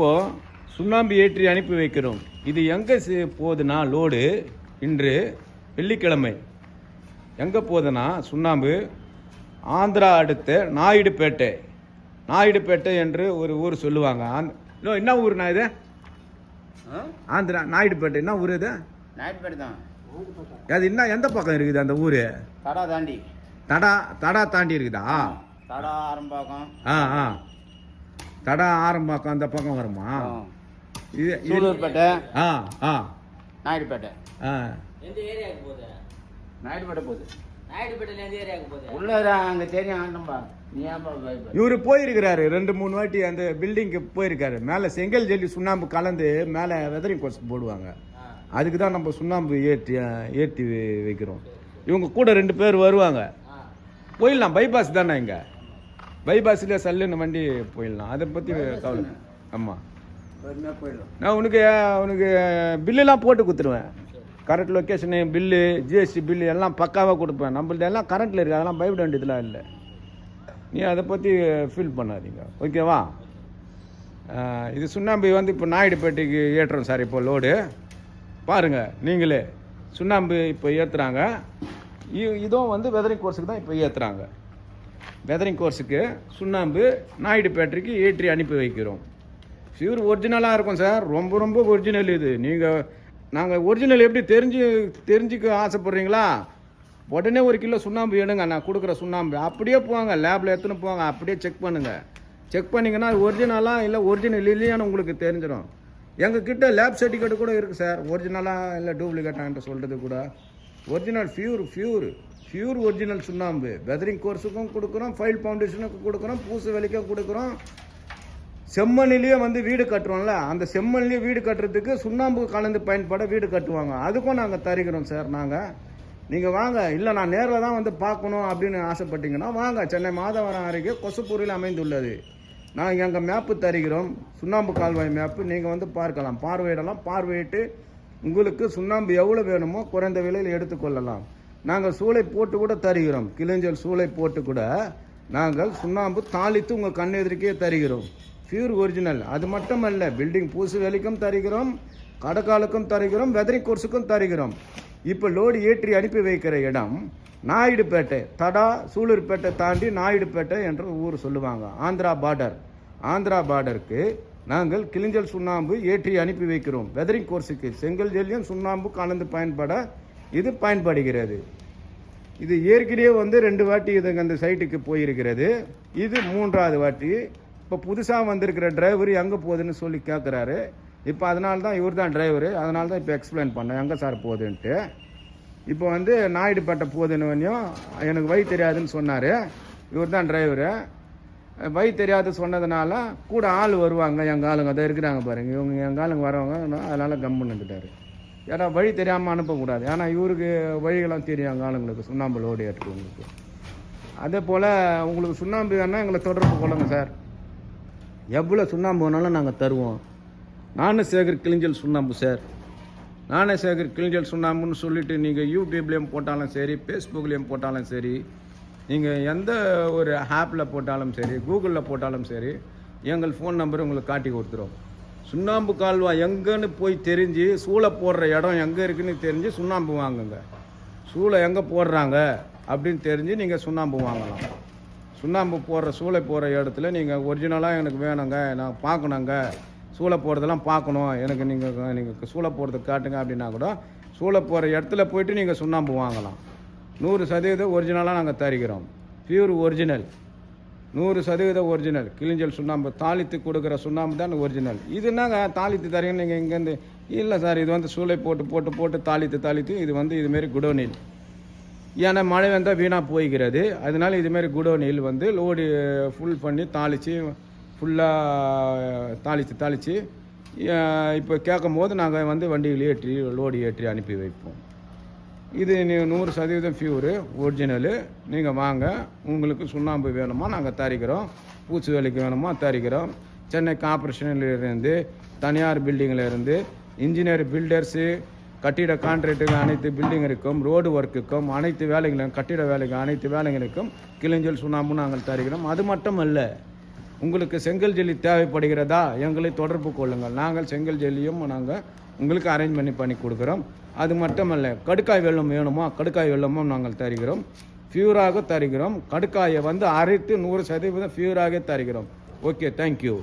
இப்போ சுண்ணாம்பு ஏற்றி அனுப்பி வைக்கிறோம். இது எங்கே போகுதுன்னா லோடு இன்று வெள்ளிக்கிழமை. எங்கே போகுதுன்னா சுண்ணாம்பு? ஆந்திரா அடுத்த நாயுடுபேட்டை நாயுடுபேட்டை என்று ஒரு ஊர் சொல்லுவாங்க. இன்னும் என்ன ஊர்ண்ணா இது? ஆந்திரா நாயுடுபேட்டை என்ன ஊர் இது? நாய்ப்பேட்டை தான். அது என்ன எந்த பக்கம் இருக்குது அந்த ஊர்? தடா தாண்டி. தடா தடா தாண்டி இருக்குதா? தடா ஆரம்பாக்கம். ஆ ஆ. தடா ஆரம்பாக்கம் அந்த பக்கம் வருமா? இது சூலூர்பேட்டை. ஆ ஆ. நாயுடுபேட்டை. ஆ. எந்த ஏரியாவுக்கு போகுது? நாயுடுபேட்டை போகுது. நாயுடுபேட்டையில எந்த ஏரியாவுக்கு போகுது? உள்ள அங்கே தெரியும். ஆண்டம்பா இவர் போயிருக்கிறாரு. ரெண்டு மூணு வாட்டி அந்த பில்டிங்க்கு போயிருக்காரு. மேலே செங்கல் ஜல்லி சுண்ணாம்பு கலந்து மேலே வெதரிங் கோர்ஸ் போடுவாங்க. அதுக்கு தான் நம்ம சுண்ணாம்பு ஏற்றி ஏற்றி வைக்கிறோம். இவங்க கூட ரெண்டு பேர் வருவாங்க. போயிடலாம். பைபாஸ் தானே இங்கே? பைபாஸில் சல்லுன்னு வண்டி போயிடலாம். அதை பற்றி கவலை ஆமாம் நான் உனக்கு உனக்கு பில்லுலாம் போட்டு கொடுத்துருவேன் correct location bill GST bill எல்லாம் பக்காவாக கொடுப்பேன். நம்மள்ட்ட எல்லாம் கரண்ட்டில் இருக்குது அதெல்லாம் பயப்பட வேண்டியதுலாம் இல்லை. நீ அதை பற்றி ஃபீல் பண்ணாதீங்க. ஓகேவா இது சுண்ணாம்பு வந்து இப்போ நாயுடுபேட்டைக்கு ஏற்றுறோம் சார் இப்போ லோடு பாருங்கள் நீங்களே. சுண்ணாம்பு இப்போ ஏற்றுறாங்க இதுவும் வந்து வெதரிங் கோர்ஸுக்கு தான் இப்போ ஏற்றுறாங்க வெதரிங் கோர்ஸுக்கு சுண்ணாம்பு நாயுடுபேட்டைக்கு ஏற்றி அனுப்பி வைக்கிறோம். பியூர் ஒரிஜினலாக இருக்கும் சார் ரொம்ப ரொம்ப ஒரிஜினல் இது. நீங்கள் நாங்கள் ஒரிஜினல் எப்படி தெரிஞ்சு தெரிஞ்சுக்க ஆசைப்பட்றீங்களா? உடனே ஒரு கிலோ சுண்ணாம்பு எடுங்க. நான் கொடுக்குற சுண்ணாம்பு. அப்படியே போங்க. லேபில் எடுத்துன்னு போங்க? அப்படியே செக் பண்ணுங்கள் செக் பண்ணிங்கன்னா ஒரிஜினலாக இல்லை ஒரிஜினல் இல்லையான்னு உங்களுக்கு தெரிஞ்சிடும். எங்கள் கிட்ட லேப் சர்டிஃபிகேட் கூட இருக்குது சார் ஒரிஜினலாக இல்லை டூப்ளிகேட்டான்ட்டு சொல்கிறது கூட. Original pure pure pure original சுண்ணாம்பு. வெதரிங் கோர்ஸுக்கும் கொடுக்குறோம் ஃபைல் ஃபவுண்டேஷனுக்கும் கொடுக்குறோம் பூசு வேலைக்கும் கொடுக்குறோம். செம்மண்ணிலேயே வந்து வீடு கட்டுறோம்ல அந்த செம்மண்ணிலேயே வீடு கட்டுறதுக்கு சுண்ணாம்பு கலந்து பயன்பட வீடு கட்டுவாங்க. அதுக்கும் நாங்கள் தருகிறோம் சார் நாங்கள் நீங்கள் வாங்க இல்லை நான் நேரில் தான் வந்து பார்க்கணும் அப்படின்னு ஆசைப்பட்டீங்கன்னா வாங்க சென்னை மாதவரம் அருகே கொசுப்பூரில் அமைந்துள்ளது. நாங்கள் எங்கள் மேப்பு தருகிறோம் சுண்ணாம்பு கால்வாய் மேப்பு நீங்கள் வந்து பார்க்கலாம். பார்வையிடலாம் பார்வையிட்டு உங்களுக்கு சுண்ணாம்பு எவ்வளோ வேணுமோ குறைந்த விலையில் எடுத்துக்கொள்ளலாம் நாங்கள் சூளை போட்டு கூட தருகிறோம். கிளிஞ்சல் சூளை போட்டு கூட நாங்கள் சுண்ணாம்பு தாளித்து உங்கள் கண்ணெதிர்க்கே தருகிறோம். பியூர் ஒரிஜினல் அது மட்டுமல்ல பில்டிங் பூசு வேலைக்கும் தருகிறோம் கடக்காலுக்கும் தருகிறோம் வெதரிங் கோர்ஸுக்கும் தருகிறோம். இப்போ லோடு ஏற்றி அனுப்பி வைக்கிற இடம் நாயுடுபேட்டை தடா சூலூர்பேட்டை தாண்டி நாயுடுபேட்டை என்ற ஊர் சொல்லுவாங்க. ஆந்திரா பார்டர் ஆந்திரா பார்டருக்கு நாங்கள் கிளிஞ்சல் சுண்ணாம்பு ஏற்றி அனுப்பி வைக்கிறோம். வெதரிங் கோர்ஸுக்கு செங்கல் ஜெல்லியும் சுண்ணாம்பு கலந்து பயன்பட இது பயன்படுகிறது. இது ஏற்கனவே வந்து ரெண்டு வாட்டி இதுங்க அந்த சைட்டுக்கு போயிருக்கிறது. இது மூன்றாவது வாட்டி. இப்போ புதுசாக வந்திருக்கிற டிரைவர் எங்கே போகுதுன்னு சொல்லி கேட்குறாரு இப்போ அதனால தான் இவர் தான் டிரைவரு அதனால தான் இப்போ எக்ஸ்பிளைன் பண்ணேன் எங்கே சார் போகுதுன்ட்டு. இப்போ வந்து நாயுடுப்பேட்டை போகுதுன்னு எனக்கு வழி தெரியாதுன்னு சொன்னார். இவர் தான் டிரைவரு வழி தெரியாது சொன்னதுனால கூட ஆள் வருவாங்க. எங்கள் ஆளுங்க அதை இருக்கிறாங்க பாருங்கள் இவங்க எங்கள் ஆளுங்க வரவங்க அதனால் கம்முன்னு இருந்துட்டாரு ஏன்னா வழி தெரியாமல் அனுப்பக்கூடாது. ஏன்னா இவருக்கு வழிகள்லாம் தெரியும் அங்கே ஆளுங்களுக்கு சுண்ணாம்பு லோடு ஏற்றுக்கவங்களுக்கு அதே போல் உங்களுக்கு சுண்ணாம்பு வேணால் எங்களை தொடர்பு கொள்ளுங்க சார். எவ்வளோ சுண்ணாம்பு வேணாலும் நாங்கள் தருவோம். நானும் சேகர் கிளிஞ்சல் சுண்ணாம்பு சார். நானே சேகர் கிளிஞ்சல் சுண்ணாம்புன்னு சொல்லிட்டு நீங்கள் யூடியூப்லேயும் போட்டாலும் சரி ஃபேஸ்புக்லேயும் போட்டாலும் சரி நீங்கள் எந்த ஒரு ஆப்பில் போட்டாலும் சரி கூகுளில் போட்டாலும் சரி எங்கள் ஃபோன் நம்பர் உங்களுக்கு காட்டி கொடுத்துரும் சுண்ணாம்பு கால்வா எங்கேன்னு போய் தெரிஞ்சு சூளை போடுற இடம் எங்கே இருக்குன்னு தெரிஞ்சு சுண்ணாம்பு வாங்குங்க. சூளை எங்கே போடுறாங்க அப்படின்னு தெரிஞ்சு நீங்கள் சுண்ணாம்பு வாங்கலாம். சுண்ணாம்பு போடுற சூளை போடுற இடத்துல நீங்கள் ஒரிஜினலாக எனக்கு வேணுங்க நான் பார்க்கணுங்க. சூளை போடுறதெல்லாம் பார்க்கணும். எனக்கு நீங்கள் நீங்கள் சூளை போடுறது காட்டுங்க அப்படின்னா கூட சூளை போடுற இடத்துல போயிட்டு நீங்கள் சுண்ணாம்பு வாங்கலாம். நூறு சதவீதம் ஒரிஜினலாக நாங்கள் தருகிறோம். பியூர் ஒரிஜினல் நூறு சதவீதம் ஒரிஜினல் கிளிஞ்சல் சுண்ணாம்பு தாளித்து கொடுக்குற சுண்ணாம்பு தான் ஒரிஜினல் இது நாங்கள் தாளித்து தரீங்க நீங்கள் இங்கேருந்து இல்லை சார் இது வந்து சூளை போட்டு போட்டு போட்டு தாளித்து தாளித்து இது வந்து இதுமாரி குடோனில். ஏன்னா மழை வந்தால் வீணாக போய்கிறது அதனால இதுமாரி குடோனில் வந்து லோடு ஃபுல் பண்ணி தாளித்து ஃபுல்லாக தாளித்து தாளித்து இப்போ கேட்கும் போது நாங்கள் வந்து வண்டியில் ஏற்றி லோடு ஏற்றி அனுப்பி வைப்போம். இது நீ நூறு சதவீதம் ஃபியூரு ஒரிஜினலு நீங்கள் வாங்க. உங்களுக்கு சுண்ணாம்பு வேணுமா நாங்கள் தரிக்கிறோம். பூச்சி வேலைக்கு வேணுமா தரிக்கிறோம். சென்னை கார்பரேஷன்லேருந்து தனியார் பில்டிங்கிலேருந்து இன்ஜினியர் பில்டர்ஸு கட்டிட கான்ட்ராக்டுக்கு அனைத்து பில்டிங்கிற்கும் ரோடு ஒர்க்குக்கும் அனைத்து வேலைகளும் கட்டிட வேலைக்கு அனைத்து வேலைகளுக்கும் கிளிஞ்சல் சுண்ணாம்பு நாங்கள் தருகிறோம் அது மட்டும் அல்ல உங்களுக்கு செங்கல் ஜெல்லி தேவைப்படுகிறதா எங்களை தொடர்பு கொள்ளுங்கள். நாங்கள் செங்கல் ஜெல்லியும் நாங்கள் உங்களுக்கு அரேஞ்ச் பண்ணி பண்ணி கொடுக்குறோம். அது மட்டுமல்ல கடுக்காய் வெள்ளம் வேணுமா? கடுக்காய் வெள்ளமும் நாங்கள் தருகிறோம். ஃபியூராக தருகிறோம். கடுக்காயை வந்து அரைத்து நூறு சதவீதம் ஃபியூராக தருகிறோம். Okay thank you